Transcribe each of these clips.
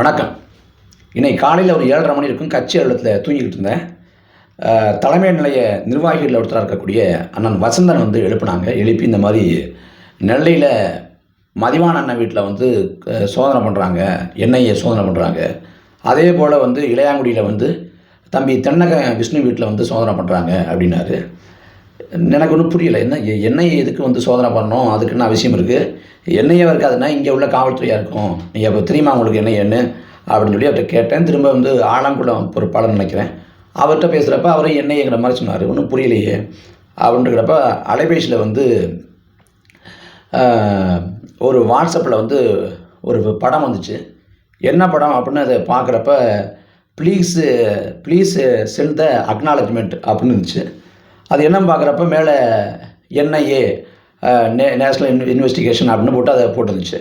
வணக்கம். இன்னைக்கு காலையில் ஒரு ஏழரை மணி இருக்கும் கட்சி அலுவலகத்தில் தூங்கிக்கிட்டு இருந்தேன். தலைமை நிலைய நிர்வாகிகளில் ஒருத்தராக இருக்கக்கூடிய அண்ணன் வசந்தன் வந்து எழுப்பினாங்க எழுப்பி இந்த மாதிரி நெல்லையில் மதிவான அண்ணன் வீட்டில் வந்து சோதனை பண்ணுறாங்க எண்ணெயை சோதனை பண்ணுறாங்க அதே போல் வந்து இளையாங்குடியில் வந்து தம்பி தென்னக விஷ்ணு வீட்டில் வந்து சோதனை பண்ணுறாங்க அப்படின்னாரு. எனக்கு ஒன்றும் புரியல. என்ன என்னையை எதுக்கு வந்து சோதனை பண்ணணும்? அதுக்கு என்ன அவசியம் இருக்குது என்னையே இருக்காதுன்னா இங்கே உள்ள காவல்துறையாக இருக்கும். நீங்கள் இப்போ தெரியுமா உங்களுக்கு என்ன என்ன அப்படின்னு சொல்லி அவர்கிட்ட கேட்டேன். திரும்ப வந்து ஆலங்குளம் பொறுப்பாளர் நினைக்கிறேன். அவர்கிட்ட பேசுகிறப்ப அவரும் எண்ணெய்ங்கிற மாதிரி சொன்னார். ஒன்றும் புரியலையே. அப்படின்றப்ப அலைபேசியில் வந்து ஒரு வாட்ஸ்அப்பில் வந்து ஒரு படம் வந்துச்சு. என்ன படம் அப்படின்னு அதை பார்க்குறப்ப please please send the acknowledgement அப்படின்னு இருந்துச்சு. அது என்னன்னு பார்க்குறப்ப மேலே என்ஐஏ நே நேஷ்னல் இன் இன்வெஸ்டிகேஷன் அப்படின்னு போட்டு அதை போட்டுருந்துச்சு.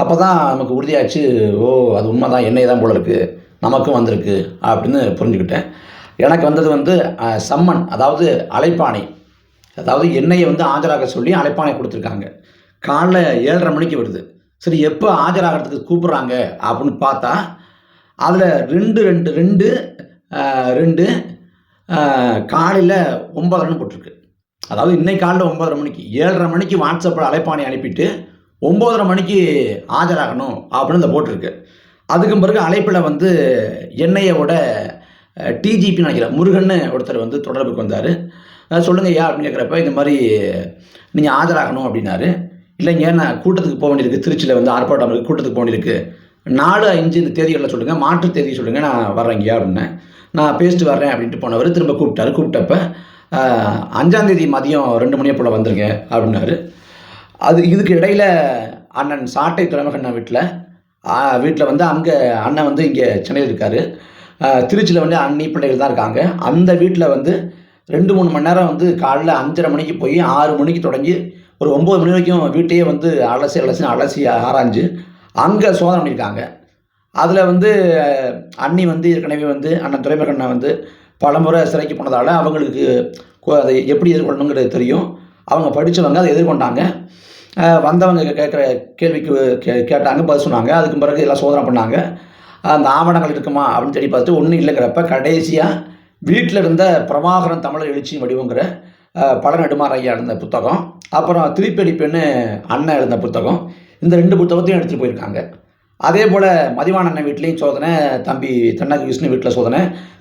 அப்போ தான் நமக்கு உறுதியாச்சு ஓ அது உண்மை தான் எண்ணெய் தான் போல இருக்குது நமக்கும் வந்திருக்கு அப்படின்னு புரிஞ்சுக்கிட்டேன். எனக்கு வந்தது வந்து சம்மன் அதாவது அழைப்பாணை. அதாவது எண்ணெயை வந்து ஆஜராக சொல்லி அழைப்பாணை கொடுத்துருக்காங்க. காலைல ஏழரை மணிக்கு வருது. சரி எப்போ ஆஜராகிறதுக்கு கூப்பிட்றாங்க அப்படின்னு பார்த்தா அதில் ரெண்டு ரெண்டு ரெண்டு ரெண்டு காலையில் ஒன்பதரைன்னு போட்டிருக்கு. அதாவது இன்னைக்கு காலையில் ஒன்பதரை மணிக்கு ஏழரை மணிக்கு வாட்ஸ்அப்பில் அழைப்பாணை அனுப்பிட்டு ஒம்போதரை மணிக்கு ஆஜராகணும் அப்படின்னு இந்த போட்டிருக்கு. அதுக்கும் பிறகு அழைப்பில் வந்து என்ஐயோட டிஜிபி நினைக்கிறேன் முருகன்னு ஒருத்தர் வந்து தொடர்புக்கு வந்தார். சொல்லுங்கள் ஐயா அப்படின்னு கேட்குறப்ப இந்த மாதிரி நீங்கள் ஆஜராகணும் அப்படின்னாரு. இல்லைங்க நான் கூட்டத்துக்கு போக வேண்டியிருக்கு. திருச்சியில் வந்து ஆர்ப்பாட்டம் இருக்குது கூட்டத்துக்கு போக வேண்டியிருக்கு. நாலு அஞ்சு இந்த தேதிகளில் சொல்லுங்கள் மாற்று தேதி சொல்லுங்கள் நான் வர்றேங்க அப்படின்னேன். நான் பேசிட்டு வர்றேன் அப்படின்ட்டு போனவர் திரும்ப கூப்பிட்டாரு. கூப்பிட்டப்ப அஞ்சாந்தேதி மதியம் ரெண்டு மணியை போல் வந்துருங்க அப்படின்னாரு. அது இதுக்கு இடையில் அண்ணன் சாட்டை துறைமுகண்ணன் வீட்டில் வீட்டில் வந்து அங்கே அண்ணன் வந்து இங்கே சென்னையில் இருக்கார். திருச்சியில் வந்து அண்ணி பிள்ளைகள் தான் இருக்காங்க. அந்த வீட்டில் வந்து ரெண்டு மூணு மணி நேரம் வந்து காலைல அஞ்சரை மணிக்கு போய் ஆறு மணிக்கு தொடங்கி ஒரு ஒம்பது மணி வரைக்கும் வீட்டையே வந்து அலசி அலசி அலசி ஆராய்ஞ்சு அங்கே சோதனை பண்ணியிருக்காங்க. அதில் வந்து அண்ணி வந்து ஏற்கனவே வந்து அண்ணன் துறைமுகண்ணன் வந்து பலமுறை சிறைக்கு போனதால் அவங்களுக்கு அதை எப்படி எதிர்கொள்ளணுங்கிறது தெரியும். அவங்க படித்தவங்க அதை எதிர்கொண்டாங்க. வந்தவங்க கேட்குற கேள்விக்கு கே கேட்டாங்க பதில் சொன்னாங்க. அதுக்கு பிறகு எல்லாம் சோதனை பண்ணாங்க. அந்த ஆவணங்கள் இருக்குமா அப்படின்னு சொல்லி பார்த்துட்டு ஒன்றும் இல்லைங்கிறப்ப கடைசியாக வீட்டில் இருந்த பிரபாகரன் தமிழர் எழுச்சியின் வடிவங்கிற பல நெடுமாற ஐயா எழுந்த புத்தகம். அப்புறம் திருப்படிப்பெண்ணு அண்ணன் எழுந்த புத்தகம். இந்த ரெண்டு புத்தகத்தையும் எடுத்துகிட்டு போயிருக்காங்க. அதே போல் மதிவான அண்ணன் வீட்லேயும் சோதனை தம்பி தென்னக விஷ்ணு வீட்டில் சோதனை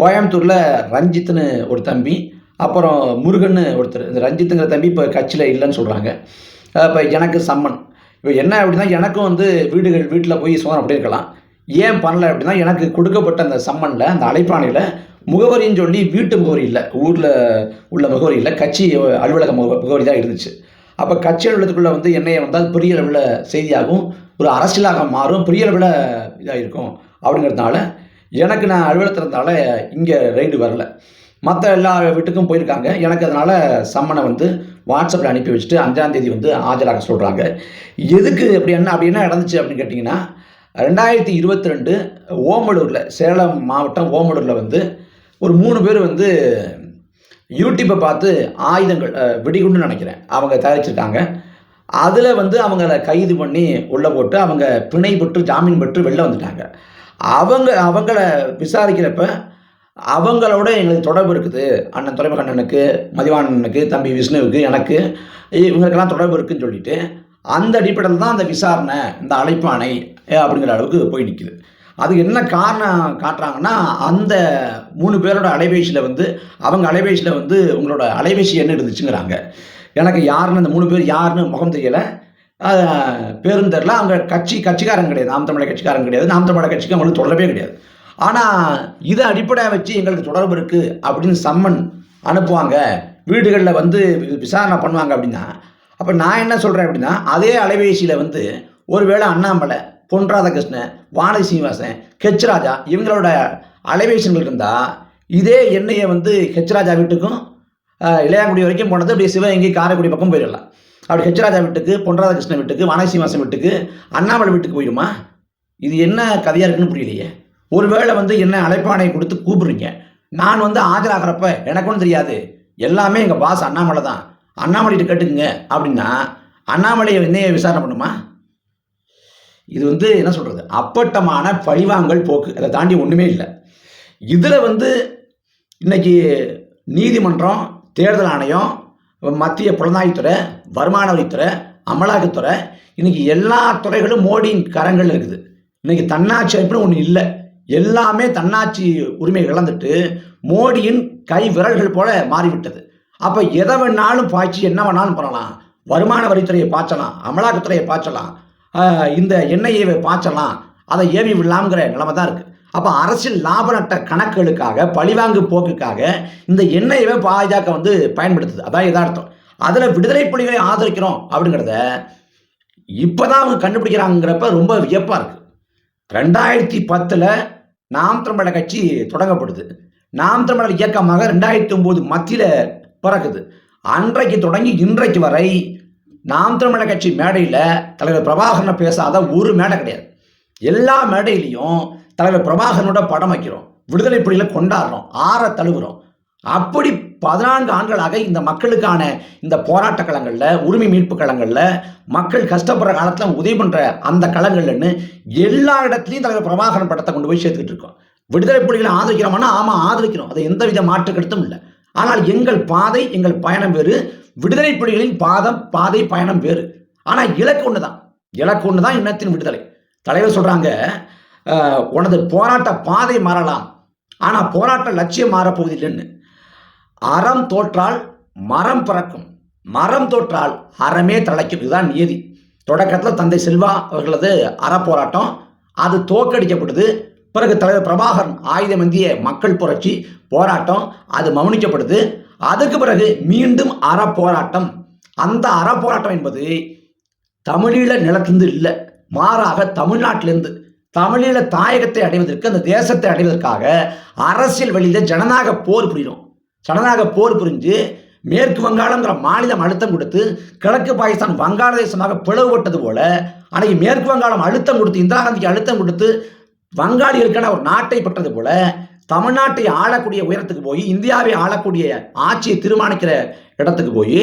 கோயம்புத்தூரில் ரஞ்சித்னு ஒரு தம்பி அப்புறம் முருகன்னு ஒருத்தர். இந்த ரஞ்சித்துங்கிற தம்பி இப்போ கட்சியில் இல்லைன்னு சொல்கிறாங்க இப்போ எனக்கு சம்மன். இப்போ என்ன அப்படின்னா எனக்கும் வந்து வீடுகள் வீட்டில் போய் சோதனை பண்ணியிருக்கலாம் ஏன் பண்ணல அப்படின்னா எனக்கு கொடுக்கப்பட்ட அந்த சம்மனில் அந்த அழைப்பாணையில் முகவரின்னு சொல்லி வீட்டு முகவரி இல்லை. ஊரில் உள்ள முகவரி இல்லை கட்சி அலுவலக முக முகவரி தான் இருந்துச்சு. அப்போ கட்சி அலுவலகத்துக்குள்ளே வந்து என்னைய வந்தால் பெரிய அளவில் செய்தியாகும். ஒரு அரசியலாக மாறும் பெரிய அளவில் இதாக இருக்கும் அப்படிங்கிறதுனால எனக்கு நான் அலுவலகத்தில் இருந்தால இங்கே ரைடு வரல. மற்ற எல்லா வீட்டுக்கும் போயிருக்காங்க. எனக்கு அதனால் சம்மனை வந்து வாட்ஸ்அப்பில் அனுப்பி வச்சுட்டு அஞ்சாந்தேதி வந்து ஆஜராக சொல்கிறாங்க எதுக்கு அப்படி என்ன அப்படி என்ன நடந்துச்சு அப்படின்னு கேட்டிங்கன்னா ரெண்டாயிரத்தி இருபத்தி ரெண்டு ஓமலூரில் சேலம் மாவட்டம் ஓமலூரில் வந்து ஒரு மூணு பேர் வந்து யூடியூப்பை பார்த்து ஆயுதங்கள் அஹ், வெடிகுண்டுன்னு நினைக்கிறேன். அவங்க தயாரிச்சிருக்காங்க. அதில் வந்து அவங்கள கைது பண்ணி உள்ளே போட்டு அவங்க பிணை பெற்று ஜாமீன் பெற்று வெளில வந்துட்டாங்க. அவங்க அவங்கள விசாரிக்கிறப்ப அவங்களோட எங்களுக்கு தொடர்பு இருக்குது. அண்ணன் துறைமுகண்ணனுக்கு மதிவாணனுக்கு தம்பி விஷ்ணுவுக்கு எனக்கு இவங்களுக்கெல்லாம் தொடர்பு இருக்குதுன்னு சொல்லிட்டு அந்த அடிப்படையில் தான் அந்த விசாரணை இந்த அழைப்பானை அப்படிங்கிற அளவுக்கு போய் நிற்கிது அது என்ன காரணம் காட்டுறாங்கன்னா அந்த மூணு பேரோட அலைபேசியில் வந்து அவங்க அலைபேசியில் வந்து உங்களோட அலைபேசி என்ன இருந்துச்சுங்கிறாங்க. எனக்கு யாருன்னு அந்த மூணு பேர் யாருன்னு முகம் தெரியலை. பேரும் தெரில அவங்க கட்சி கட்சிக்காரங்க கிடையாது. நாம் தமிழக கட்சிக்காரங்க கிடையாது. நாம் தமிழக கட்சிக்கு அவங்களுக்கு தொடர்பே கிடையாது. ஆனால் இதை அடிப்படையாக வச்சு எங்களுக்கு தொடர்பு இருக்குது அப்படின்னு சம்மன் அனுப்புவாங்க. வீடுகளில் வந்து விசாரணை பண்ணுவாங்க அப்படின்னா அப்போ நான் என்ன சொல்கிறேன் அப்படின்னா அதே அலைபேசியில் வந்து ஒருவேளை அண்ணாமலை பொன் ராதாகிருஷ்ணன் வானதி சீனிவாசன் ஹெச் ராஜா இவங்களோட அலைவேஷன்கள் இருந்தால் இதே எண்ணெயை வந்து ஹெச் ராஜா வீட்டுக்கும் இளையாங்குடி வரைக்கும் போனது அப்படியே சிவகங்கை காரைக்குடி பக்கம் போயிடலாம். அப்படி ஹெச் ராஜா வீட்டுக்கு பொன் ராதாகிருஷ்ணன் வீட்டுக்கு வானதி சீனிவாசன் வீட்டுக்கு அண்ணாமலை வீட்டுக்கு போயிடுமா? இது என்ன கதையாக இருக்குன்னு புரியலையே. ஒருவேளை வந்து என்ன அழைப்பானை கொடுத்து கூப்பிடுறீங்க. நான் வந்து ஆஜராகிறப்ப எனக்கு ஒன்றும் தெரியாது. எல்லாமே எங்கள் பாஸ் அண்ணாமலை தான் அண்ணாமலைகிட்ட கேட்டுக்குங்க அப்படின்னா அண்ணாமலையை என்னைய விசாரணை பண்ணுமா? இது வந்து என்ன சொல்கிறது அப்பட்டமான பழிவாங்கல் போக்கு. அதை தாண்டி ஒன்றுமே இல்லை. இதில் வந்து இன்னைக்கு நீதிமன்றம் தேர்தல் ஆணையம் மத்திய புலனாய்வுத்துறை வருமான வரித்துறை அமலாக்கத்துறை இன்றைக்கி எல்லா துறைகளும் மோடியின் கரங்கள் இருக்குது. இன்றைக்கி தன்னாட்சி அமைப்புன்னு ஒன்று இல்லை. எல்லாமே தன்னாட்சி உரிமை இழந்துட்டு மோடியின் கை விரல்கள் போல மாறிவிட்டது. அப்போ எதை வேணாலும் பாய்ச்சி என்ன வேணாலும் பண்ணலாம். வருமான வரித்துறையை பாய்ச்சலாம் அமலாக்கத்துறையை பாய்ச்சலாம் இந்த எண்ணெயை பாய்ச்சலாம். அதை ஏவி விடலாம்ங்கிற நிலைமை தான் இருக்குது அப்போ அரசியல் லாப நட்ட கணக்குகளுக்காக பழிவாங்கு போக்குக்காக இந்த எண்ணெயவே பாஜக வந்து பயன்படுத்துது. அதான் யதார்த்தம். அதில் விடுதலை புலிகளை ஆதரிக்கிறோம் அப்படிங்கிறத இப்போதான் அவங்க கண்டுபிடிக்கிறாங்கிறப்ப ரொம்ப வியப்பாக இருக்குது ரெண்டாயிரத்தி பத்தில் நாம் தமிழர் கட்சி தொடங்கப்படுது. நாம் தமிழர் இயக்கமாக ரெண்டாயிரத்தி ஒம்பது மத்தியில் பிறக்குது. அன்றைக்கு தொடங்கி இன்றைக்கு வரை நாம் தமிழர் கட்சி மேடையில் தலைவர் பிரபாகரனை பேசாத ஒரு மேடை கிடையாது. எல்லா மேடையிலையும் தலைவர் பிரபாகரனோட படம் வைக்கிறோம். விடுதலை புலிகளை கொண்டாடுறோம். ஆற தழுவுறோம். அப்படி பதினான்கு ஆண்டுகளாக இந்த மக்களுக்கான இந்த போராட்ட களங்களில் உரிமை மீட்பு களங்களில் மக்கள் கஷ்டப்படுற காலத்தில் உதவி பண்ணுற அந்த களங்கள்னு எல்லா இடத்துலையும் தலைவர் பிரபாகரன் படத்தை கொண்டு போய் சேர்த்துக்கிட்டு இருக்கோம். விடுதலை புலிகளை ஆதரிக்கிறோம்னா? ஆமாம் ஆதரிக்கிறோம். அது எந்தவித மாற்று கருத்தும் இல்லை. ஆனால் எங்கள் பாதை எங்கள் பயணம் வேறு. விடுதலை புலிகளின் பாதம் பாதை பயணம் வேறு. ஆனால் இலக்கு ஒன்று தான் இலக்கு ஒன்று தான் இனத்தின் விடுதலை. தலைவர் சொல்கிறாங்க உனது போராட்ட பாதை மாறலாம். ஆனால் போராட்ட லட்சியம் மாறப்போவதில்லைன்னு. அறம் தோற்றால் மரம் பிறக்கும். மரம் தோற்றால் அறமே தழைக்கும். இதுதான் நியதி. தொடக்கத்தில் தந்தை செல்வா அவர்களது அறப்போராட்டம். அது தோக்கடிக்கப்படுது பிறகு தலைவர் பிரபாகரன் ஆயுதமந்திய மக்கள் புரட்சி. போராட்டம் அது மௌனிக்கப்படுது. அதுக்கு பிறகு மீண்டும் அறப்போராட்டம். அந்த அறப்போராட்டம் என்பது தமிழீழ நிலத்திலிருந்து இல்லை மாறாக தமிழ்நாட்டிலிருந்து. தமிழீழ தாயகத்தை அடைவதற்கு அந்த தேசத்தை அடைவதற்காக அரசியல் வழியில் ஜனநாயக போர் புரியும் ஜனநாயக போர் புரிஞ்சு மேற்கு வங்காளங்கிற மாநிலம் அழுத்தம் கொடுத்து கிழக்கு பாகிஸ்தான் வங்காளதேசமாக பிளவுபட்டது போல அன்னைக்கு மேற்கு வங்காளம் அழுத்தம் கொடுத்து இந்திரா காந்திக்கு அழுத்தம் கொடுத்து வங்காளிகளுக்கான ஒரு நாட்டை பெற்றது போல தமிழ்நாட்டை ஆளக்கூடிய உயரத்துக்கு போய் இந்தியாவை ஆளக்கூடிய ஆட்சியை தீர்மானிக்கிற இடத்துக்கு போய்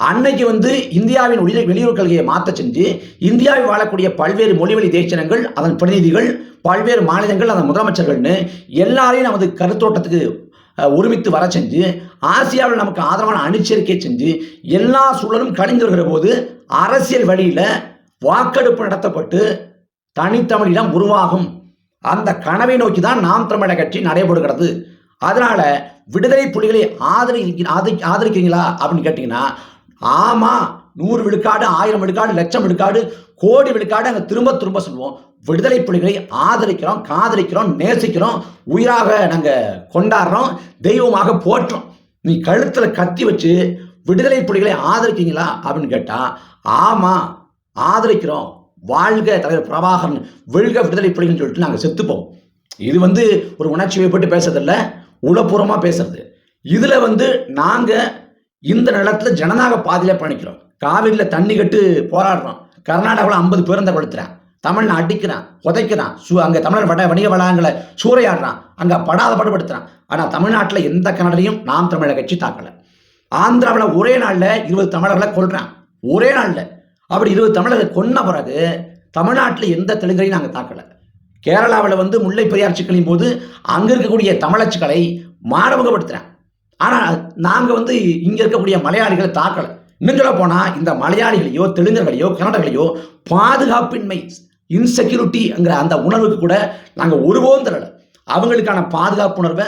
அன்னைக்கு வந்து இந்தியாவின் வெளி வெளியுறவு கொள்கையை மாற்ற செஞ்சு இந்தியாவில் வாழக்கூடிய பல்வேறு மொழிவழி தேசனங்கள் அதன் பிரதிநிதிகள் பல்வேறு மாநிலங்கள் அதன் முதலமைச்சர்கள்னு எல்லாரையும் நமது கருத்தோட்டத்துக்கு ஒருமித்து வர செஞ்சு ஆசியாவில் நமக்கு ஆதரவான அணிச்சரிக்கை செஞ்சு எல்லா சூழலும் கணிந்து வருகிற போது அரசியல் வழியில் வாக்கெடுப்பு நடத்தப்பட்டு தனித்தமிழிடம் உருவாகும் அந்த கனவை நோக்கி தான் நாம் தமிழக கட்சி நடைபெறுகிறது. அதனால விடுதலை புலிகளை ஆதரி ஆதரி ஆதரிக்கிறீங்களா அப்படின்னு கேட்டிங்கன்னா ஆமாம் நூறு விழுக்காடு ஆயிரம் விழுக்காடு லட்சம் விழுக்காடு கோடி விழுக்காடு அங்கே திரும்ப திரும்ப சொல்லுவோம். விடுதலை புலிகளை ஆதரிக்கிறோம் காதலிக்கிறோம் நேசிக்கிறோம் உயிராக நாங்கள் கொண்டாடுறோம் தெய்வமாக போற்றோம். நீ கழுத்தில் கத்தி வச்சு விடுதலை புலிகளை ஆதரிக்கிறீங்களா அப்படின்னு கேட்டால் ஆமாம் ஆதரிக்கிறோம். வாழ்க தலைவர் பிரபாகரன் வெல்க விடுதலை புலிகள்னு சொல்லிட்டு நாங்கள் செத்துப்போம். இது வந்து ஒரு உணர்ச்சி வைப்பட்டு பேசுறதில்ல உளப்பூர்வமாக பேசுறது. இதில் வந்து நாங்கள் இந்த நிலத்தில் ஜனநாயக பாதையில் பயணிக்கிறோம். காவிரியில் தண்ணி கட்டு போராடுறோம். கர்நாடகாவில் ஐம்பது பேருந்தை கொளுத்துறான். தமிழனை அடிக்கிறான் உதைக்கிறான் சூ அங்கே தமிழர் வட வணிக வளாகங்களை சூறையாடுறான். அங்கே படாத பாடுபடுத்துறான். ஆனால் தமிழ்நாட்டில் எந்த கன்னடையும் நாம் தமிழக கட்சி தாக்கலை. ஆந்திராவில் ஒரே நாளில் இருபது தமிழர்களை கொள்கிறான் ஒரே நாளில். அப்படி இருபது தமிழரை கொன்ன பிறகு தமிழ்நாட்டில் எந்த தெலுங்கரையும் நாங்கள் தாக்கலை. கேரளாவில் வந்து முல்லை பெரியார் சிக்கலின் போது அங்கே இருக்கக்கூடிய தமிழச்சுக்களை மானமுகப்படுத்துகிறேன் ஆனால் நாங்கள் வந்து இங்கே இருக்கக்கூடிய மலையாளிகளை தாக்கலை. இன்னும் சொல்ல போனால் இந்த மலையாளிகளையோ தெலுங்கர்களையோ கன்னடர்களையோ பாதுகாப்பின்மை இன்செக்யூரிட்டிங்கிற அந்த உணர்வுக்கு கூட நாங்கள் ஒருபோதும் தரலை அவங்களுக்கான பாதுகாப்பு உணர்வை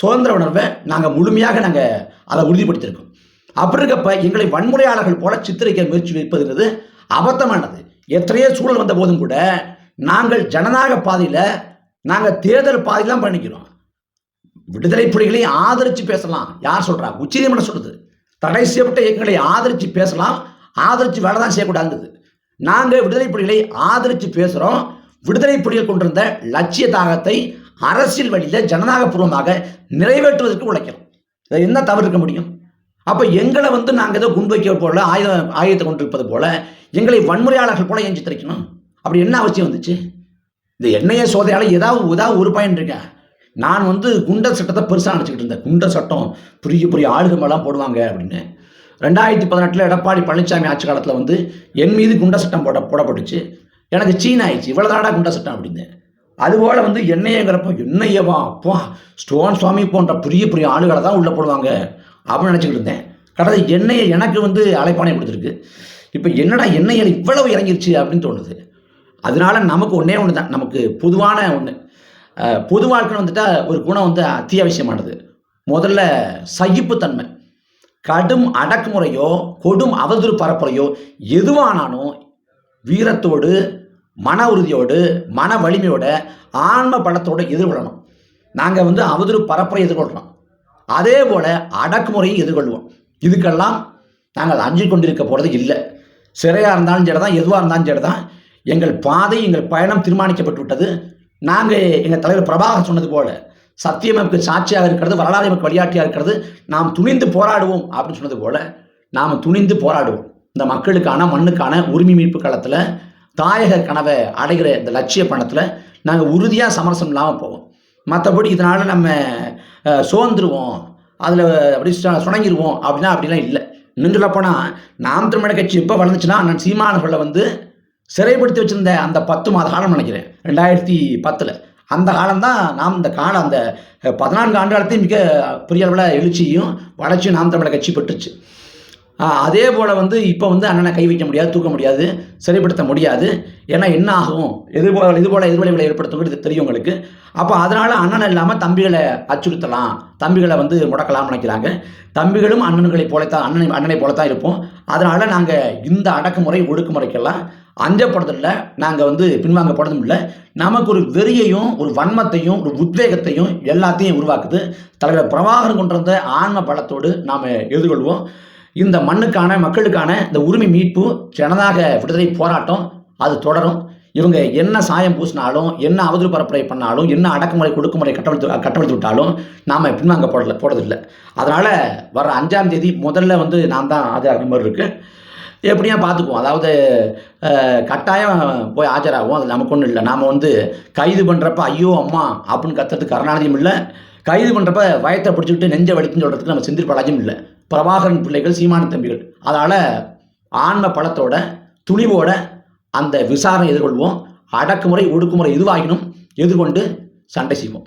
சுதந்திர உணர்வை நாங்கள் முழுமையாக நாங்கள் அதை உறுதிப்படுத்தியிருக்கோம். அப்படி இருக்கப்ப எங்களை வன்முறையாளர்கள் போல சித்தரிக்க முயற்சி வைப்பதுங்கிறது அபத்தமானது. எத்தனையோ சூழல் வந்த போதும் கூட நாங்கள் ஜனநாயக பாதையில் நாங்கள் தேர்தல் பாதையெல்லாம் தான் விடுதலை புலிகளையும் ஆதரித்து பேசலாம். யார் சொல்றா? உச்சநீதிமன்றம் சொல்லுது. தடை செய்யப்பட்ட இயக்கங்களை ஆதரித்து பேசலாம். ஆதரித்து வேலை தான் செய்யக்கூடாதுங்குது. நாங்கள் விடுதலை புலிகளை ஆதரித்து பேசுகிறோம் விடுதலை புலிகள் கொண்டிருந்த லட்சிய தாகத்தை அரசியல் வழியில் ஜனநாயகபூர்வமாக நிறைவேற்றுவதற்கு உழைக்கிறோம். இதை என்ன தவறு இருக்க முடியும்? அப்போ எங்களை வந்து நாங்கள் ஏதோ குண்டு வைக்க போல ஆயுதம் ஆயுதத்தை கொண்டிருப்பது போல எங்களை வன்முறையாளர்கள் போல ஏன் சித்தரிக்கணும்? அப்படி என்ன அவசியம் வந்துச்சு? இந்த எண்ணெயை சோதையால் ஏதாவது ஏதாவது ஒரு பயன் இருக்கேன் நான் வந்து குண்டர் சட்டத்தை பெருசாக நினச்சிக்கிட்டு இருந்தேன். குண்டர் சட்டம் புரிய புரிய ஆளுகமெல்லாம் போடுவாங்க அப்படின்னு. ரெண்டாயிரத்தி பதினெட்டில் எடப்பாடி பழனிசாமி ஆட்சி காலத்தில் வந்து என் மீது குண்ட சட்டம் போட போடப்பட்டுச்சு. எனக்கு சீன் ஆயிடுச்சு. இவ்வளோ தாடா சட்டம் அப்படின்னு. அதுபோல் வந்து எண்ணெயங்கிறப்ப என்னையவா அப்பா ஸ்டோன் சுவாமி போன்ற பெரிய பெரிய ஆளுகளை தான் உள்ளே போடுவாங்க. அப்படின்னு நினச்சிக்கிட்டு இருந்தேன். கடைசி எண்ணெயை எனக்கு வந்து அழைப்பானே கொடுத்துருக்கு. இப்போ என்னடா எண்ணெயில் இவ்வளவு இறங்கிருச்சு அப்படின்னு தோணுது. அதனால நமக்கு ஒன்றே ஒன்று தான் நமக்கு பொதுவான ஒன்று பொது வாழ்க்கைன்னு வந்துட்டால் ஒரு குணம் வந்து அத்தியாவசியமானது. முதல்ல சகிப்புத்தன்மை கடும் அடக்குமுறையோ கொடும் அவதூறு பரப்புரையோ எதுவானாலும் வீரத்தோடு மன உறுதியோடு மன வலிமையோட ஆன்ம பலத்தோடு எதிர்கொள்ளணும். நாங்கள் வந்து அவதூறு பரப்புரை எதிர்கொள்கிறோம் அதே போல் அடக்குமுறையை எதிர்கொள்வோம். இதுக்கெல்லாம் நாங்கள் அஞ்சு கொண்டிருக்க போகிறது இல்லை. சிறையாக இருந்தாலும் சரி தான் எதுவாக இருந்தாலும் சரி தான் எங்கள் பாதை எங்கள் பயணம் தீர்மானிக்கப்பட்டு விட்டது நாங்கள் எங்கள் தலைவர் பிரபாகர் சொன்னது போல சத்தியம் நமக்கு சாட்சியாக இருக்கிறது வரலாறு நமக்கு வழிகாட்டியாக இருக்கிறது. நாம் துணிந்து போராடுவோம் அப்படின்னு சொன்னது போல நாம் துணிந்து போராடுவோம். இந்த மக்களுக்கான மண்ணுக்கான உரிமை மீட்பு களத்தில் தாயக கனவை அடைகிற இந்த லட்சிய பணத்தில் நாங்கள் உறுதியாக சமரசம் இல்லாமல் போவோம். மற்றபடி இதனால் நம்ம சோர்ந்துருவோம். அதில் அப்படி சுணங்கிடுவோம் அப்படின்னா அப்படிலாம் இல்லை. இன்னும் சொல்லப்போனால் நாம் தமிழர் கட்சி இப்போ வளர்ந்துச்சுன்னா அண்ணன் சீமானவர்களை வந்து சிறைப்படுத்தி வச்சிருந்த அந்த பத்து மாத காலம் நினைக்கிறேன். ரெண்டாயிரத்தி பத்தில். அந்த காலம்தான் நாம் இந்த காலம் அந்த பதினான்கு ஆண்டு காலத்தையும் மிக பெரிய அளவில் எழுச்சியும் வளர்ச்சியும் நாம் தமிழக கட்சி பெற்றுச்சு. அதே போல் வந்து இப்போ வந்து அண்ணனை கை வைக்க முடியாது தூக்க முடியாது சரிப்படுத்த முடியாது. ஏன்னா என்ன ஆகும்? இது போல் இது போல் எதிர்விளைவுகளை ஏற்படுத்துங்கிறது தெரியும் உங்களுக்கு. அப்போ அதனால் அண்ணன் இல்லாமல் தம்பிகளை அச்சுறுத்தலாம். தம்பிகளை வந்து முடக்கலாம் நினைக்கிறாங்க. தம்பிகளும் அண்ணன்களை போலத்தான் அண்ணனை அண்ணனை போலத்தான் இருப்போம். அதனால் நாங்கள் இந்த அடக்குமுறை ஒடுக்குமுறைக்கெல்லாம் அஞ்சப்படுறதில்ல. நாங்கள் வந்து பின்வாங்க இல்லை. நமக்கு ஒரு வெறியையும் ஒரு வன்மத்தையும் ஒரு உத்வேகத்தையும் எல்லாத்தையும் உருவாக்குது. தலைவர் பிரபாகரன் கொண்டு வந்த ஆன்ம பலத்தோடு நாம் எதிர்கொள்வோம். இந்த மண்ணுக்கான மக்களுக்கான இந்த உரிமை மீட்பு ஜனதாக விடுதலை போராட்டம் அது தொடரும். இவங்க என்ன சாயம் பூசினாலும் என்ன அவதூறு பரப்புரை பண்ணாலும் என்ன அடக்குமுறை கொடுக்குமுறை கட்டமைத்து கட்டமைத்து விட்டாலும் நாம் பின்வாங்க போடல போடுறதில்லை. அதனால் வர அஞ்சாம் தேதி முதல்ல வந்து நான் தான் ஆஜராகிற மாதிரி இருக்குது எப்படியா பார்த்துக்குவோம். அதாவது கட்டாயம் போய் ஆஜராகும். அது நமக்கு ஒன்றும் இல்லை. நாம் வந்து கைது பண்ணுறப்ப ஐயோ அம்மா அப்படின்னு கத்துறதுக்கு கருணாநிதியும் இல்லை. கைது பண்ணுறப்ப வயத்தை பிடிச்சிக்கிட்டு நெஞ்ச வலிக்குன்னு சொல்கிறதுக்கு நம்ம செந்தில் பாலாஜியும் இல்லை. பிரபாகரன் பிள்ளைகள் சீமான தம்பிகள். அதனால் ஆன்ம பலத்தோட துணிவோட அந்த விசாரணை எதிர்கொள்வோம். அடக்குமுறை ஒடுக்குமுறை எதுவாகினும் எதிர்கொண்டு சண்டை செய்வோம்.